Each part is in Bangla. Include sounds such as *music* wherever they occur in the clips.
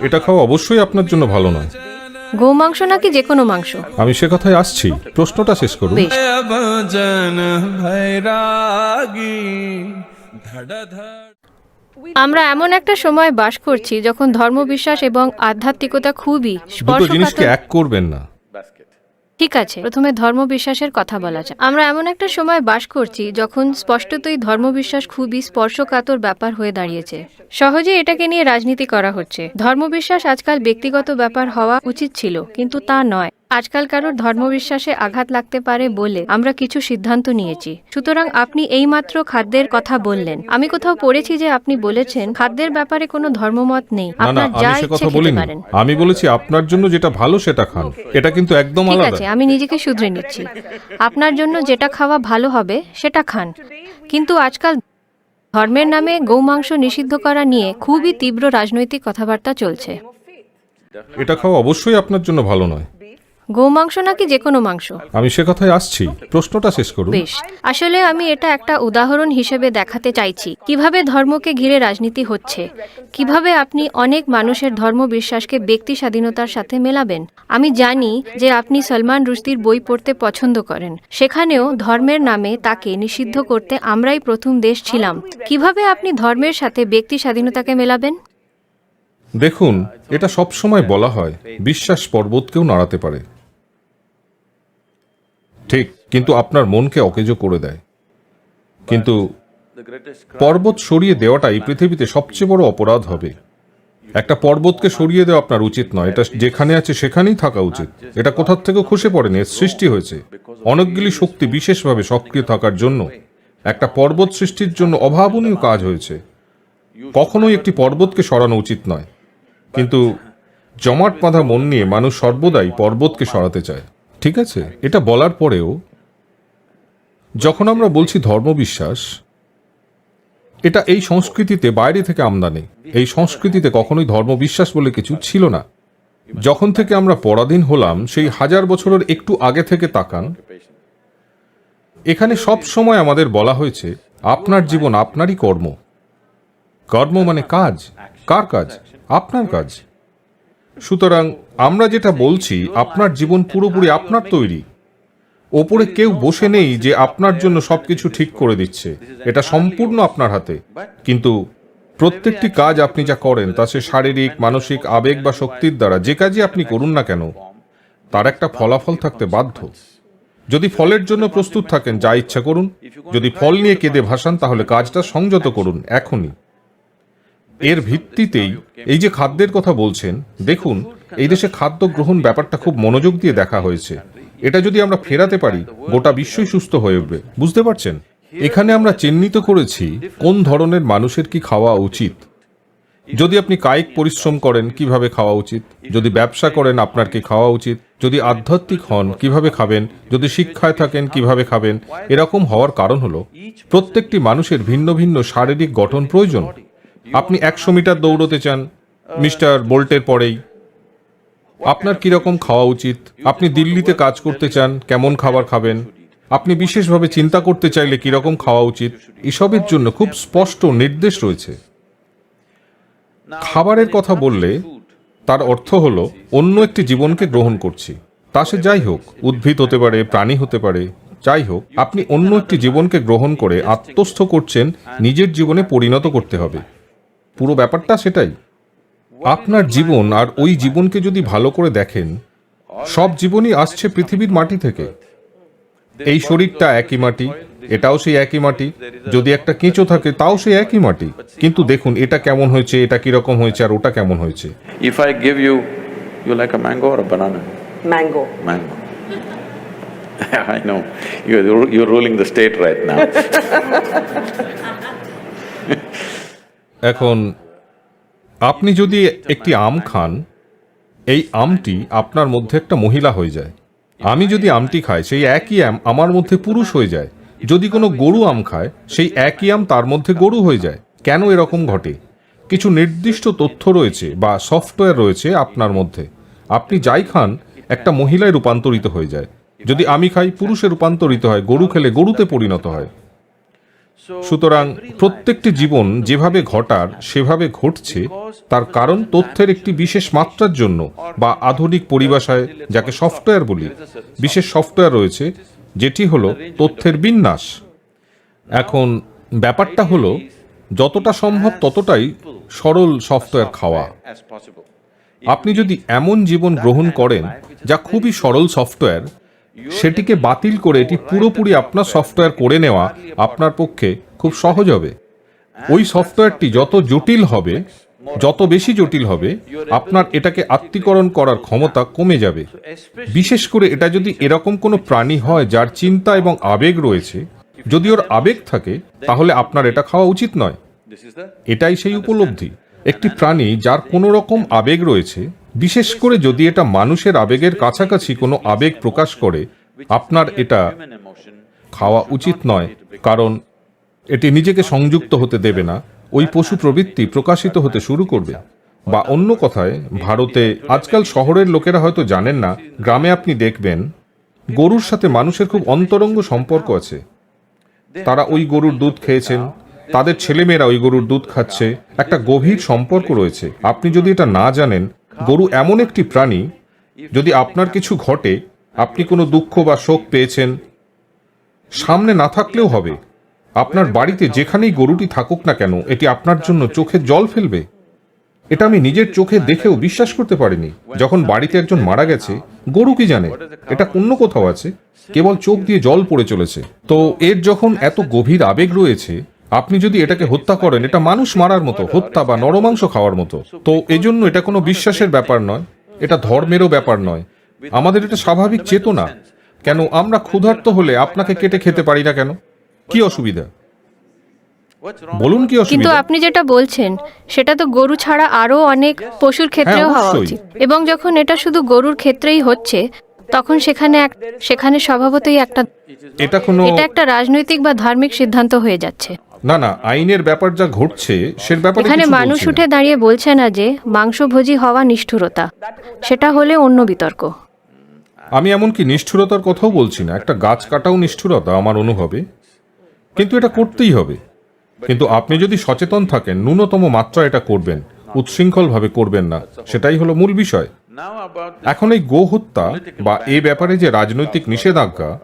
এটা খাওয়া অবশ্যই আপনার জন্য ভালো নয়। গো মাংস নাকি যে কোনো মাংস? আমি সে কথায় আসছি। প্রশ্নটা শেষ করুন। আমরা এমন একটা সময় বাস করছি যখন ধর্মবিশ্বাস এবং আধ্যাত্মিকতা খুবই দুটো জিনিসকে এক করবেন না। ঠিক আছে, প্রথমে ধর্মবিশ্বাসের কথা বলা যায় আমরা এমন একটা সময় বাস করছি যখন স্পষ্টতই ধর্মবিশ্বাস খুবই স্পর্শকাতর ব্যাপার হয়ে দাঁড়িয়েছে। সহজে এটাকে নিয়ে রাজনীতি করা হচ্ছে। ধর্মবিশ্বাস আজকাল ব্যক্তিগত ব্যাপার হওয়া উচিত ছিল, কিন্তু তা নয়। আজকাল কারোর ধর্মবিশ্বাসে আঘাত লাগতে পারে বলে আমরা কিছু সিদ্ধান্ত নিয়েছি। সুতরাং আপনি এইমাত্র খাদ্যের কথা বললেন। আমি কোথাও পড়েছি যে আপনি বলেছেন খাদ্যের ব্যাপারে কোনো ধর্মমত নেই। না না আপনার আমি যা সে ইচ্ছে কথা খেতে বলিনি। পারেন। আমি বলেছি আপনার জন্য যেটা ভালো সেটা খান। এটা কিন্তু একদম ঠিক আলাদা। আছে আমি নিজেকে শুধরে নিচ্ছি। আপনার জন্য যেটা খাওয়া ভালো হবে সেটা খান। কিন্তু আজকাল ধর্মের নামে গৌমাংস নিষিদ্ধ করা নিয়ে খুবই তীব্র রাজনৈতিক কথাবার্তা চলছে। এটা খাওয়া অবশ্যই আপনার জন্য ভালো নয়। গৌমাংস নাকি যে কোনো মাংস? আমি সে কথায় আসছি। প্রশ্নটা শেষ করুন। বেশ। আসলে আমি এটা একটা উদাহরণ হিসেবে দেখাতে চাইছি। কীভাবে ধর্মকে ঘিরে রাজনীতি হচ্ছে? কীভাবে আপনি অনেক মানুষের ধর্ম বিশ্বাসকে ব্যক্তি স্বাধীনতার সাথে মেলাবেন? আমি জানি যে আপনি সলমান রুশদির বই পড়তে পছন্দ করেন। সেখানেও ধর্মের নামে তাকে নিষিদ্ধ করতে আমরাই প্রথম দেশ ছিলাম। কীভাবে আপনি ধর্মের সাথে ব্যক্তি স্বাধীনতাকে মেলাবেন? দেখুন এটা সব সময় বলা হয় বিশ্বাস পর্বতকেও নাড়াতে পারে। ঠিক, কিন্তু আপনার মনকে অকেজো করে দেয়। কিন্তু পর্বত সরিয়ে দেওয়াটাই পৃথিবীতে সবচেয়ে বড় অপরাধ হবে। একটা পর্বতকে সরিয়ে দেওয়া আপনার উচিত নয়, এটা যেখানে আছে সেখানেই থাকা উচিত। এটা কোথার থেকে খসে পড়েনি সৃষ্টি হয়েছে। অনেকগুলি শক্তি বিশেষভাবে সক্রিয় থাকার জন্য একটা পর্বত সৃষ্টির জন্য অভাবনীয় কাজ হয়েছে। কখনোই একটি পর্বতকে সরানো উচিত নয়। কিন্তু জমাট বাঁধা মন নিয়ে মানুষ সর্বদাই পর্বতকে সরাতে চায়। ঠিক আছে, এটা বলার পরেও যখন আমরা বলছি ধর্মবিশ্বাস, এটা এই সংস্কৃতিতে বাইরে থেকে আমদানি। এই সংস্কৃতিতে কখনোই ধর্মবিশ্বাস বলে কিছু ছিল না। যখন থেকে আমরা পরাধীন হলাম, সেই হাজার বছরের একটু আগে থেকে তাকান, এখানে সব সময় আমাদের বলা হয়েছে, আপনার জীবন আপনারই কর্ম। কর্ম মানে কাজ। কার কাজ? আপনার কাজ। সুতরাং আমরা যেটা বলছি, আপনার জীবন পুরোপুরি আপনার তৈরি। ওপরে কেউ বসে নেই যে আপনার জন্য সবকিছু ঠিক করে দিচ্ছে। এটা সম্পূর্ণ আপনার হাতে। কিন্তু প্রত্যেকটি কাজ আপনি যা করেন, তা সে শারীরিক, মানসিক, আবেগ বা শক্তির দ্বারা যে কাজই আপনি করুন না কেন, তার একটা ফলাফল থাকতে বাধ্য। যদি ফলের জন্য প্রস্তুত থাকেন, যা ইচ্ছা করুন, যদি ফল নিয়ে কেঁদে ভাসান, তাহলে কাজটা সংযত করুন, এখনই। এর ভিত্তিতেই এই যে খাদ্যের কথা বলছেন, দেখুন, এই দেশে খাদ্য গ্রহণ ব্যাপারটা খুব মনোযোগ দিয়ে দেখা হয়েছে। এটা যদি আমরা ফেরাতে পারি, গোটা বিশ্বই সুস্থ হয়ে উঠবে। বুঝতে পারছেন? এখানে আমরা চিহ্নিত করেছি কোন ধরনের মানুষের কি খাওয়া উচিত। যদি আপনি কায়িক পরিশ্রম করেন, কীভাবে খাওয়া উচিত? যদি ব্যবসা করেন, আপনার কি খাওয়া উচিত? যদি আধ্যাত্মিক হন, কীভাবে খাবেন? যদি শিক্ষায় থাকেন, কীভাবে খাবেন? এরকম হওয়ার কারণ হলো, প্রত্যেকটি মানুষের ভিন্ন ভিন্ন শারীরিক গঠন প্রয়োজন। আপনি একশো মিটার দৌড়তে চান, মিস্টার বোল্টের পরেই। আপনার কীরকম খাওয়া উচিত? আপনি দিল্লিতে কাজ করতে চান, কেমন খাবার খাবেন? আপনি বিশেষভাবে চিন্তা করতে চাইলে কীরকম খাওয়া উচিত? এসবের জন্য খুব স্পষ্ট নির্দেশ রয়েছে। খাবারের কথা বললে তার অর্থ হলো, অন্য একটি জীবনকে গ্রহণ করছি। তা সে যাই হোক, উদ্ভিদ হতে পারে, প্রাণী হতে পারে, যাই হোক, আপনি অন্য একটি জীবনকে গ্রহণ করে আত্মস্থ করছেন, নিজের জীবনে পরিণত করতে হবে। পুরো ব্যাপারটা সেটাই আপনার জীবন আর ওই জীবনকে যদি ভালো করে দেখেন সব জীবনই আসছে পৃথিবীর মাটি থেকে এই শরীরটা একই মাটি এটাও সেই একই মাটি যদি একটা কেঁচো থাকে তাও সেই একই মাটি কিন্তু দেখুন এটা কেমন হয়েছে এটা কীরকম হয়েছে আর ওটা কেমন হয়েছে If I give you, you like a mango or a banana? Mango. Mango. *laughs* I know, you're, you're ruling the state right now. *laughs* এখন, আপনি যদি একটি আম খান, এই আমটি আপনার মধ্যে একটা মহিলা হয়ে যায়। আমি যদি আমটি খাই, সেই একই আম আমার মধ্যে পুরুষ হয়ে যায়। যদি কোনো গরু আম খায়, সেই একই আম তার মধ্যে গরু হয়ে যায়। কেন এরকম ঘটে? কিছু নির্দিষ্ট তথ্য রয়েছে বা সফটওয়্যার রয়েছে আপনার মধ্যে। আপনি যাই খান, একটা মহিলায় রূপান্তরিত হয়ে যায়। যদি আমি খাই, পুরুষে রূপান্তরিত হয়, গরু খেলে গরুতে পরিণত হয়। সুতরাং প্রত্যেকটি জীবন যেভাবে ঘটার, সেভাবে ঘটছে, তার কারণ তথ্যের একটি বিশেষ মাত্রার জন্য বা আধুনিক পরিভাষায় যাকে সফটওয়্যার বলি। বিশেষ সফটওয়্যার রয়েছে, যেটি হলো তথ্যের বিন্যাস। এখন ব্যাপারটা হলো, যতটা সম্ভব ততটাই সরল সফটওয়্যার খাওয়া। আপনি যদি এমন জীবন গ্রহণ করেন যা খুবই সরল সফটওয়্যার সেটিকে বাতিল করে এটি পুরোপুরি আপনার সফটওয়্যার করে নেওয়া আপনার পক্ষে খুব সহজ হবে। ওই সফটওয়্যারটি যত জটিল হবে, যত বেশি জটিল হবে, আপনার এটাকে আত্মীকরণ করার ক্ষমতা কমে যাবে। বিশেষ করে এটা যদি এরকম কোনো প্রাণী হয় যার চিন্তা এবং আবেগ রয়েছে, যদি ওর আবেগ থাকে, তাহলে আপনার এটা খাওয়া উচিত নয়। এটাই সেই উপলব্ধি। একটি প্রাণী যার কোনো রকম আবেগ রয়েছে বিশেষ করে যদি এটা মানুষের আবেগের কাছাকাছি কোনো আবেগ প্রকাশ করে, আপনার এটা খাওয়া উচিত নয়, কারণ এটি নিজেকে সংযুক্ত হতে দেবে না, ওই পশু প্রবৃত্তি প্রকাশিত হতে শুরু করবে। বা অন্য কথায়, ভারতে আজকাল শহরের লোকেরা হয়তো জানেন না, গ্রামে আপনি দেখবেন, গরুর সাথে মানুষের খুব অন্তরঙ্গ সম্পর্ক আছে। তারা ওই গরুর দুধ খেয়েছেন, তাদের ছেলেমেয়েরা ওই গরুর দুধ খাচ্ছে, একটা গভীর সম্পর্ক রয়েছে। আপনি যদি এটা না জানেন গরু এমন একটি প্রাণী, যদি আপনার কিছু ঘটে, আপনি কোনো দুঃখ বা শোক পেয়েছেন? সামনে না থাকলেও হবে। আপনার বাড়িতে যেখানেই গরুটি থাকুক না কেন, এটি আপনার জন্য চোখে জল ফেলবে। এটা আমি নিজের চোখে দেখেও বিশ্বাস করতে পারিনি। যখন বাড়িতে একজন মারা গেছে, গরু কি জানে? এটা অন্য কোথাও আছে। কেবল চোখ দিয়ে জল পড়ে চলেছে। তো এর যখন এত গভীর আবেগ রয়েছে আপনি যদি এটাকে হত্যা করেন এটা মানুষ মারার মতো হত্যা বা নরমাংস খাওয়ার মতো। তো এজন্য এটা কোনো বিশ্বাসের ব্যাপার নয় এটা ধর্মেরও ব্যাপার নয়। আমাদের এটা স্বাভাবিক চেতনা। কেন আমরা ক্ষুধার্ত হলে আপনাকে কেটে খেতে পারি না কেন? কি অসুবিধা? বলুন কি কিন্তু আপনি যেটা বলছেন সেটা তো গরু ছাড়া আরও অনেক পশুর ক্ষেত্রেও হওয়া উচিত। এবং যখন এটা শুধু গরুর ক্ষেত্রেই হচ্ছে তখন সেখানে এক সেখানে স্বভাবতই একটা এটা কোনো এটা একটা রাজনৈতিক বা ধার্মিক সিদ্ধান্ত হয়ে যাচ্ছে। না না আইনের ব্যাপার যা ঘটছে সে ব্যাপারে এখানে মানুষ উঠে দাঁড়িয়ে বলছে না যে মাংসভোজী হওয়া নিষ্ঠুরতা। সেটা হলে অন্য বিতর্ক। আমি এমনকি নিষ্ঠুরতার কথাও বলছি না। একটা গাছ কাটাও নিষ্ঠুরতা আমার অনুভবে। কিন্তু এটা করতেই হবে। কিন্তু আপনি যদি সচেতন থাকেন ন্যূনতম মাত্রা এটা করবেন উচ্ছৃঙ্খলভাবে করবেন না। সেটাই হলো মূল বিষয়। এখন এই গো হত্যা বা এ ব্যাপারে যে রাজনৈতিক নিষেধাজ্ঞা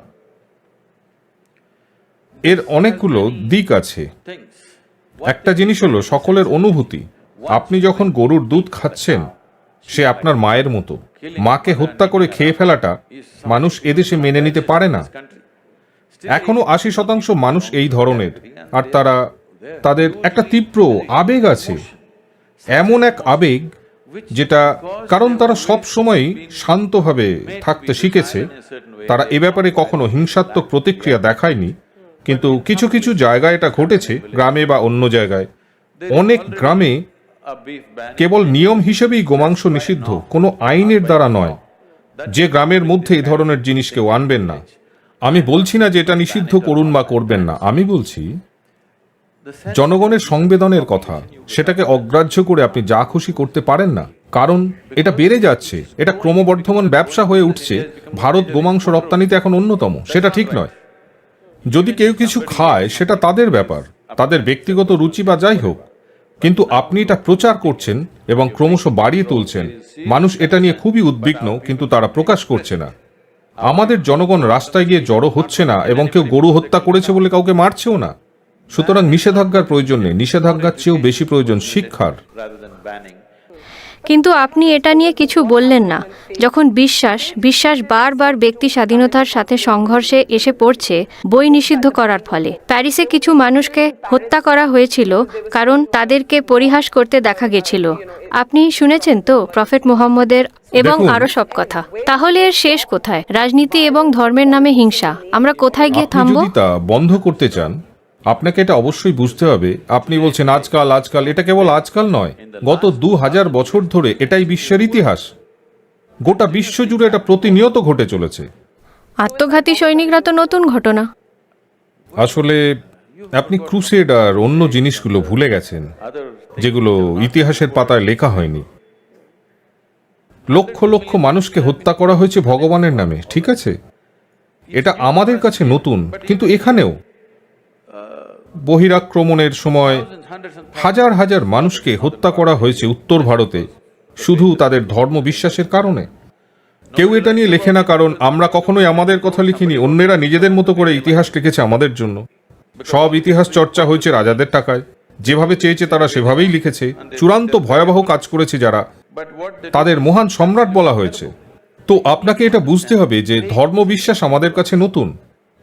এর অনেকগুলো দিক আছে। একটা জিনিস হলো সকলের অনুভূতি। আপনি যখন গরুর দুধ খাচ্ছেন, সে আপনার মায়ের মতো। মাকে হত্যা করে খেয়ে ফেলাটা মানুষ এদেশে মেনে নিতে পারে না. এখনও আশি শতাংশ মানুষ এই ধরনের। আর তারা, তাদের একটা তীব্র আবেগ আছে। এমন এক আবেগ যেটা, কারণ তারা সব সময় শান্তভাবে থাকতে শিখেছে, তারা এ ব্যাপারে কখনো হিংসাত্মক প্রতিক্রিয়া দেখায়নি। কিন্তু কিছু কিছু জায়গায় এটা ঘটেছে, গ্রামে বা অন্য জায়গায়। অনেক গ্রামে. কেবল নিয়ম হিসেবেই গোমাংস নিষিদ্ধ, কোনো আইনের দ্বারা নয়। যে গ্রামের মধ্যে এই ধরনের জিনিস কেউ আনবেন না। আমি বলছি না যে এটা নিষিদ্ধ করুন বা করবেন না। আমি বলছি, জনগণের সংবেদনের কথা, সেটাকে অগ্রাহ্য করে আপনি যা খুশি করতে পারেন না। কারণ এটা বেড়ে যাচ্ছে, এটা ক্রমবর্ধমান ব্যবসা হয়ে উঠছে। ভারত গোমাংস রপ্তানিতে এখন অন্যতম, সেটা ঠিক নয়। যদি কেউ কিছু খায়, সেটা তাদের ব্যাপার, তাদের ব্যক্তিগত রুচি বা যাই হোক। কিন্তু আপনি এটা প্রচার করছেন এবং ক্রমশ বাড়িয়ে তুলছেন। মানুষ এটা নিয়ে খুবই উদ্বিগ্ন, কিন্তু তারা প্রকাশ করছে না। আমাদের জনগণ রাস্তায় গিয়ে জড়ো হচ্ছে না এবং কেউ গরু হত্যা করেছে বলে কাউকে মারছেও না। সুতরাং নিষেধাজ্ঞার প্রয়োজন নেই। নিষেধাজ্ঞার চেয়েও বেশি প্রয়োজন শিক্ষার. কিন্তু আপনি এটা নিয়ে কিছু বললেন না। যখন বিশ্বাস বিশ্বাস বারবার ব্যক্তি স্বাধীনতার সাথে সংঘর্ষে এসে পড়ছে বই নিষিদ্ধ করার ফলে। প্যারিসে কিছু মানুষকে হত্যা করা হয়েছিল কারণ তাদেরকে পরিহাস করতে দেখা গেছিল। আপনি শুনেছেন তো প্রফেট মোহাম্মদের এবং। আরও সব কথা। তাহলে এর শেষ কোথায়? রাজনীতি এবং ধর্মের নামে হিংসা। আমরা কোথায় গিয়ে থামবো? বন্ধ করতে চান আপনাকে এটা অবশ্যই বুঝতে হবে। আপনি বলছেন আজকাল আজকাল। এটা কেবল আজকাল নয়। গত দু হাজার বছর ধরে এটাই বিশ্বের ইতিহাস। গোটা বিশ্ব জুড়ে এটা প্রতিনিয়ত ঘটে চলেছে। আত্মঘাতী সৈনিকরা তো নতুন ঘটনা। আসলে আপনি ক্রুসেড আর অন্য জিনিসগুলো ভুলে গেছেন যেগুলো ইতিহাসের পাতায় লেখা হয়নি। লক্ষ লক্ষ মানুষকে হত্যা করা হয়েছে ভগবানের নামে ঠিক আছে? এটা আমাদের কাছে নতুন কিন্তু এখানেও বহিরাক্রমণের সময় হাজার হাজার মানুষকে হত্যা করা হয়েছে উত্তর ভারতে। শুধু তাদের ধর্ম বিশ্বাসের কারণে। কেউ এটা নিয়ে লেখে না, কারণ আমরা কখনোই আমাদের কথা লিখিনি, অন্যেরা নিজেদের মতো করে ইতিহাস লিখেছে আমাদের জন্য। সব ইতিহাস চর্চা হয়েছে রাজাদের টাকায়। যেভাবে চেয়েছে তারা সেভাবেই লিখেছে। চূড়ান্ত ভয়াবহ কাজ করেছে যারা। তাদের মহান সম্রাট বলা হয়েছে। তো আপনাকে এটা বুঝতে হবে যে ধর্ম বিশ্বাস আমাদের কাছে নতুন।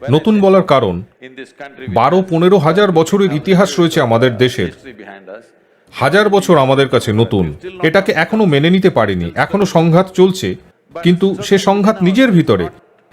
নতুন বলার কারণ বারো পনেরো হাজার বছরের ইতিহাস রয়েছে আমাদের দেশের। হাজার বছর আমাদের কাছে নতুন। এটাকে এখনও মেনে নিতে পারিনি। এখনও সংঘাত চলছে। কিন্তু সে সংঘাত নিজের ভিতরে।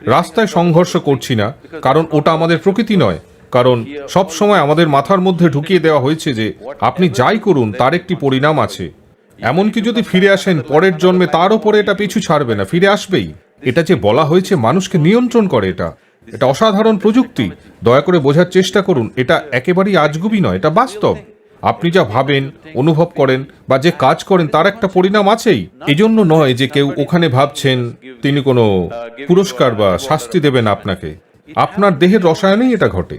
রাস্তায় সংঘর্ষ করছি না কারণ ওটা আমাদের প্রকৃতি নয়। কারণ সব সময় আমাদের মাথার মধ্যে ঢুকিয়ে দেওয়া হয়েছে যে আপনি যাই করুন তার একটি পরিণাম আছে। এমনকি যদি ফিরে আসেন পরের জন্মে তার উপরে এটা পিছু ছাড়বে না ফিরে আসবেই। এটা যে বলা হয়েছে মানুষকে নিয়ন্ত্রণ করে এটা। এটা অসাধারণ প্রযুক্তি। দয়া করে বোঝার চেষ্টা করুন, এটা একেবারেই আজগুবি নয়, এটা বাস্তব। আপনি যা ভাবেন, অনুভব করেন বা যে কাজ করেন, তার একটা পরিণাম আছেই। এজন্য নয় যে কেউ ওখানে ভাবছেন, তিনি কোনো পুরস্কার বা শাস্তি দেবেন আপনাকে। আপনার দেহের রসায়নেই এটা ঘটে।